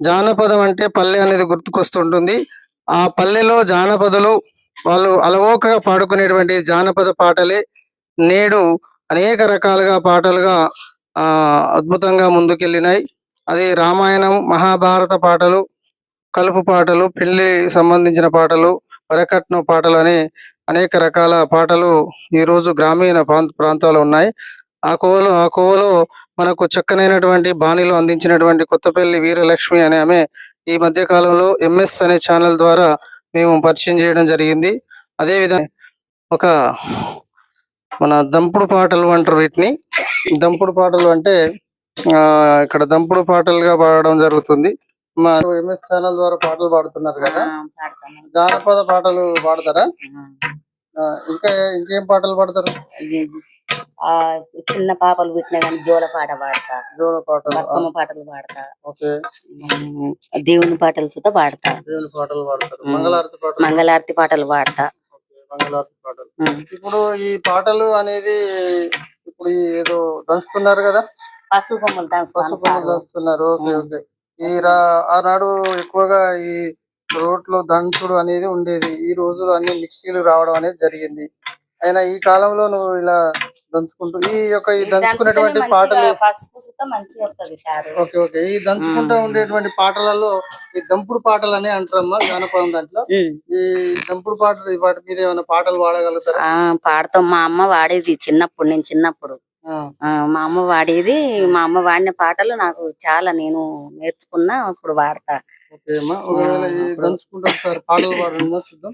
జానపదం అంటే పల్లె అనేది గుర్తుకొస్తుంటుంది. ఆ పల్లెలో జానపదులు వాళ్ళు అలవోకగా పాడుకునేటువంటి జానపద పాటలే. నేడు అనేక రకాలుగా పాటలుగా ఆ అద్భుతంగా ముందుకెళ్ళినాయి. అది రామాయణం మహాభారత పాటలు కలుపు పాటలు పెళ్ళి సంబంధించిన పాటలు వరకట్నం పాటలు అనే అనేక రకాల పాటలు ఈ రోజు గ్రామీణ ప్రాంత ఉన్నాయి. ఆ కోవలో ఆ కోవలో మనకు చక్కనైనటువంటి బాణీలు అందించినటువంటి కొత్తపల్లి వీరలక్ష్మి అనే ఆమె ఈ మధ్య కాలంలో ఎంఎస్ అనే ఛానల్ ద్వారా మేము పరిచయం చేయడం జరిగింది. అదే విధంగా ఒక మన దంపుడు పాటలు అంటారు వీటిని. దంపుడు పాటలు అంటే ఆ ఇక్కడ దంపుడు పాటలుగా పాడడం జరుగుతుంది. మా ఎంఎస్ ఛానల్ ద్వారా పాటలు పాడుతున్నారు కదా. జానపద పాటలు పాడతారా? ఇంకా ఇంకేం పాటలు పాడతారు? ఆ చిన్న పాపలు పుట్టినా గానీ జోల పాట పాడతా. జోల పాటలు బతుకమ్మ పాటలు పాడతా. ఓకే. దేవుని పాటలు సుత పాడతా. దేవుని పాటలు పాడతారు. మంగళారతి పాటలు. మంగళారతి పాటలు పాడతా. మంగళారతి పాటలు. ఇప్పుడు ఈ పాటలు అనేది ఇప్పుడు ఏదో దంచుతున్నారు కదా? పసుపు సారు. దంచుతున్నారు. Okay um. ఓకే. ఈ ఆనాడు ఎక్కువగా ఈ రోట్లో దంచుడు అనేది ఉండేది. ఈ రోజు అన్ని మిక్సీలు రావడం అనేది జరిగింది. అయినా ఈ కాలంలో నువ్వు ఇలా దంచుకుంటూ ఈ యొక్క ఈ దంచుకునేటువంటి పాటలు ఓకే ఓకే. ఈ దంచుకుంటూ ఉండేటువంటి పాటలలో ఈ దంపుడు పాటలు అనే అంటారమ్మా జానపదం దాంట్లో. ఈ దంపుడు పాటలు వాటి మీద ఏమైనా పాటలు పాడగలుగుతారా? ఆ పాడతాం. మా అమ్మ వాడేది చిన్నప్పుడు నేను చిన్నప్పుడు. మా అమ్మ వాడేది. మా అమ్మ వాడిన పాటలు నాకు చాలా నేను నేర్చుకున్నా ఇప్పుడు వాడతా. ఓకే అమ్మా ఒకవేళ ఈ ఇప్పుడు- దంచుకుంటూ ఒకసారి పాటలు పాడండి చూద్దాం.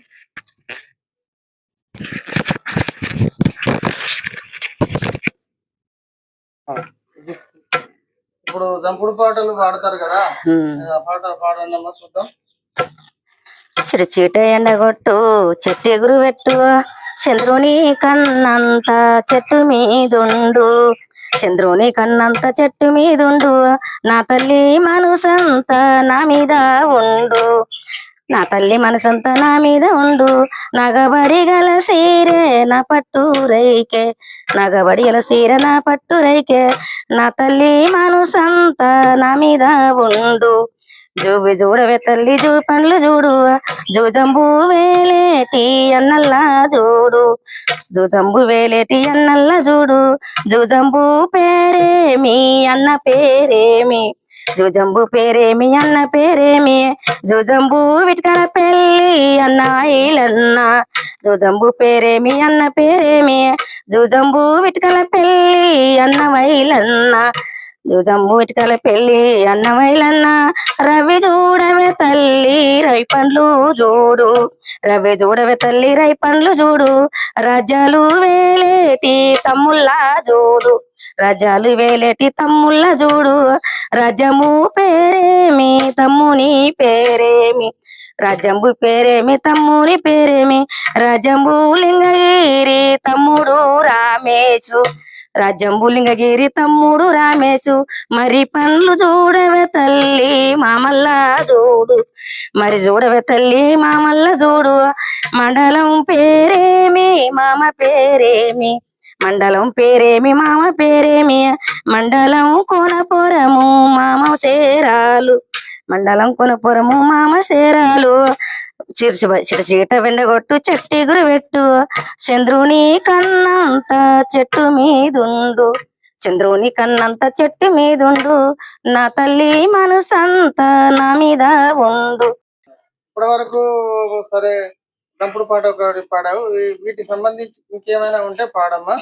ఆ, ఇది- ఇప్పుడు దంపుడు పాటలు పాడతారు కదా. ఆ పాట పాడండి అమ్మా చూద్దాం. చిట చీట ఎండగొట్టు చెట్టు ఎగురు పెట్టు చంద్రుని కన్నంత చెట్టు మీదుండు చంద్రుని కన్నంత చెట్టు మీదుండు. నా తల్లి మనసంత నా మీద ఉండు. నా తల్లి మనసంతా నా మీద ఉండు. నగబడి గల సీరే నా పట్టు రైకే. నగబడి గల సీర నా పట్టు రైకే. నా తల్లి మనసంతా నా మీద ఉండు. జూబి చూడవే తల్లి జూ పండ్లు చూడు జూజంబు వేలేటి అన్నల్లా చూడు జూజంబు వేలేటి అన్నల్లా చూడు జూజంబు పేరేమి అన్న పేరేమి జూజంబు పేరేమి అన్న పేరేమి జూజంబు విట్కల పెళ్ళి అన్న ఐలన్న జూజంబు పేరేమి అన్న పేరేమి జూజంబు విట్కల పెళ్ళి అన్న వైలన్న జూజంబు ఇటుకల పెళ్ళి అన్నమైలన్న రవి చూడవే తల్లి రై పండ్లు చూడు. రవి చూడవే తల్లి రై పండ్లు చూడు. రజలు వేలేటి తమ్ముళ్ళ చూడు. రజాలు వేలేటి తమ్ముళ్ళ చూడు. రజము పేరేమి తమ్ముని పేరేమి? రజంబు పేరేమి తమ్ముని పేరేమి? రజంబు లింగగిరి తమ్ముడు రామేశు. రాజ్యంబులింగగిరి తమ్ముడు రామేశు మరి పండ్లు చూడవే తల్లి మామల్ల చూడు. మరి చూడవే తల్లి మామల్ల చూడు. మండలం పేరేమి మామ పేరేమి? మండలం పేరేమి మామ పేరేమి? మండలం కోనపురము మామ సేరాలు మండలం కొనపురము మామ సేరాలు. చిరుచి చిట చీట వెండగొట్టు చెట్టిగురు పెట్టు చంద్రుని కన్నంత చెట్టు మీదుండు. చంద్రుని కన్నంత చెట్టు మీదుండు. నా తల్లి మనసంత నా మీద ఉండు. ఇప్పటి వరకు సరే దంపుడు పాట ఒకటి పాడావు. వీటికి సంబంధించి ఇంకేమైనా ఉంటే పాడమ్మా.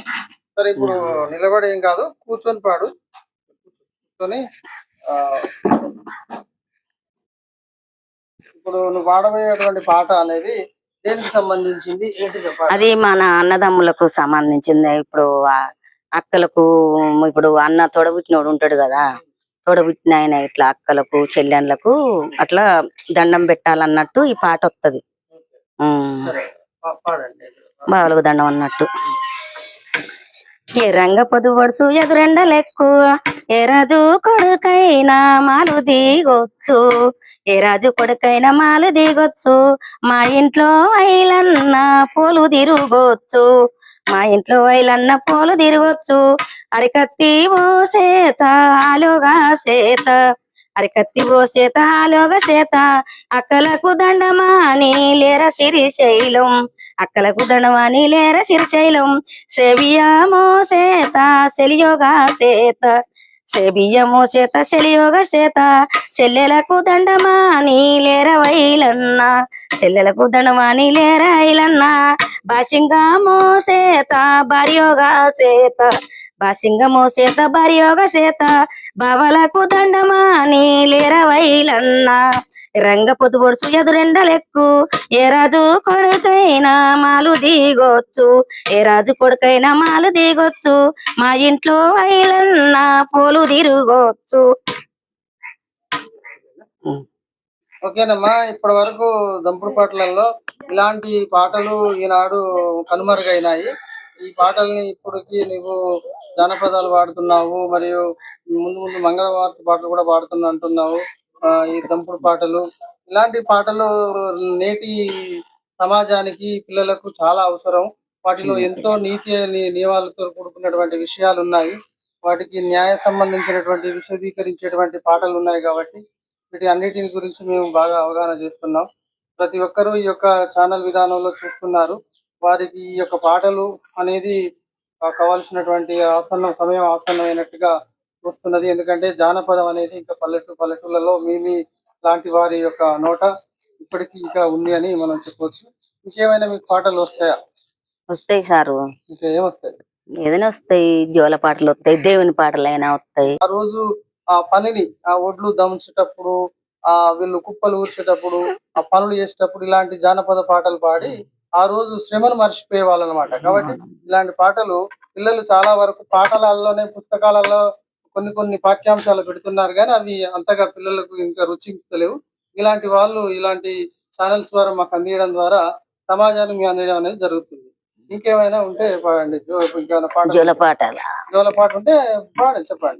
సరే ఇప్పుడు నిలబడి ఏం కాదు కూర్చొని పాడు. కూర్చొని ఆ, ఇప్పుడు నువ్వు పాడబోయేటువంటి పాట అనేది దేనికి సంబంధించింది? ఏంటి చెప్పాలి? అది మన అన్నదమ్ములకు సంబంధించింది. ఇప్పుడు అక్కలకు ఇప్పుడు అన్న తొడబుట్టినోడు ఉంటాడు కదా. తొడబుట్టిన ఆయన ఇట్లా అక్కలకు చెల్లెన్లకు అట్లా దండం పెట్టాలన్నట్టు ఈ పాట పాడండి. బావలకు దండం అన్నట్టు. ఏ రంగ పొదువడుసు ఎదురెండ లెక్కు ఏ రాజు కొడుకైనా మాలు దిగొచ్చు. ఏ రాజు కొడుకైనా మాలు దిగొచ్చు. మా ఇంట్లో వైలన్న పోలు తిరుగొచ్చు. మా ఇంట్లో వైలన్న పోలు తిరగొచ్చు. అరికత్తి ఓ సేత ఆలోగా సేత. అరికత్తి ఓ సేత ఆలోగ సేత. అక్కలకు దండమాని లేర సిరి శైలం. అక్కలకు దణవాణి లేర సిరి సెబియామో సేత సెలియోగా సేత. సెబియమో చేత సెలియోగ చేత చెల్లెలకు దండమాని లేర వైలన్న. చెల్లెలకు దండమాని లేర ఐలన్న. బాసింగమో సేత భార్యోగా సేత. బాసింగమో సీత భార్యోగ సీత బావలకు దండమా నీలిరవైలన్నా వైలన్న. రంగ పొద్దు పొడుసు ఎదురెండలెక్కు ఏ రాజు కొడుకైనా మాలు దిగొచ్చు. ఏ రాజు కొడుకైనా మాలు దిగొచ్చు మా ఇంట్లో వైలన్న పోలు తిరుగొచ్చు. ఓకేనమ్మా ఇప్పటి వరకు దంపుడు పాటలలో ఇలాంటి పాటలు ఈనాడు కనుమరుగైనాయి. ఈ పాటల్ని ఇప్పటికి నువ్వు జానపదాలు పాడుతున్నావు మరియు ముందు ముందు మంగళవార్త పాటలు కూడా పాడుతున్నా అంటున్నావు. ఈ దంపుడు పాటలు. ఇలాంటి పాటలు నేటి సమాజానికి పిల్లలకు చాలా అవసరం. వాటిలో ఎంతో నీతి నియమాలతో కూడుకున్నటువంటి విషయాలు ఉన్నాయి వాటికి న్యాయ సంబంధించినటువంటి విశదీకరించేటువంటి పాటలు ఉన్నాయి కాబట్టి వీటి అన్నిటిని గురించి మేము బాగా అవగాహన చేస్తున్నాం. ప్రతి ఒక్కరూ ఈ యొక్క ఛానల్ విధానంలో చూస్తున్నారు. వారికి ఈ యొక్క పాటలు అనేది కావాల్సినటువంటి ఆసన్న సమయం ఆసన్నమైనట్టుగా వస్తున్నది. ఎందుకంటే జానపదం అనేది ఇంకా పల్లెటూరు పల్లెటూళ్ళలో మీ మీ లాంటి వారి యొక్క నోట ఇప్పటికీ ఇంకా ఉంది అని మనం చెప్పవచ్చు ఇంకేమైనా మీకు పాటలు వస్తాయా? వస్తాయి సారు. ఇంకా ఏం వస్తాయి? ఏదైనా వస్తాయి. జోల పాటలు వస్తాయి. దేవుని పాటలు అయినా వస్తాయి. ఆ రోజు ఆ పనిని ఆ ఒడ్లు దంచేటప్పుడు ఆ వీళ్ళు కుప్పలు ఊడ్చేటప్పుడు ఆ పనులు చేసేటప్పుడు ఇలాంటి జానపద పాటలు పాడి ఆ రోజు శ్రమను మర్చిపోయే వాళ్ళనమాట కాబట్టి ఇలాంటి పాటలు పిల్లలు చాలా వరకు పాఠాలలోనే పుస్తకాలలో కొన్ని కొన్ని పాఠ్యాంశాలు పెడుతున్నారు కానీ అవి అంతగా పిల్లలకు ఇంకా రుచించలేవు. ఇలాంటి వాళ్ళు ఇలాంటి ఛానల్స్ ద్వారా మాకు అందించడం ద్వారా సమాజానికి మేము అందించడం అనేది జరుగుతుంది. ఇంకేమైనా ఉంటే పాడండి. జో- ఇంకేమైనా పాట జోల పాటలు జోల పాట ఉంటే పాడండి చెప్పండి.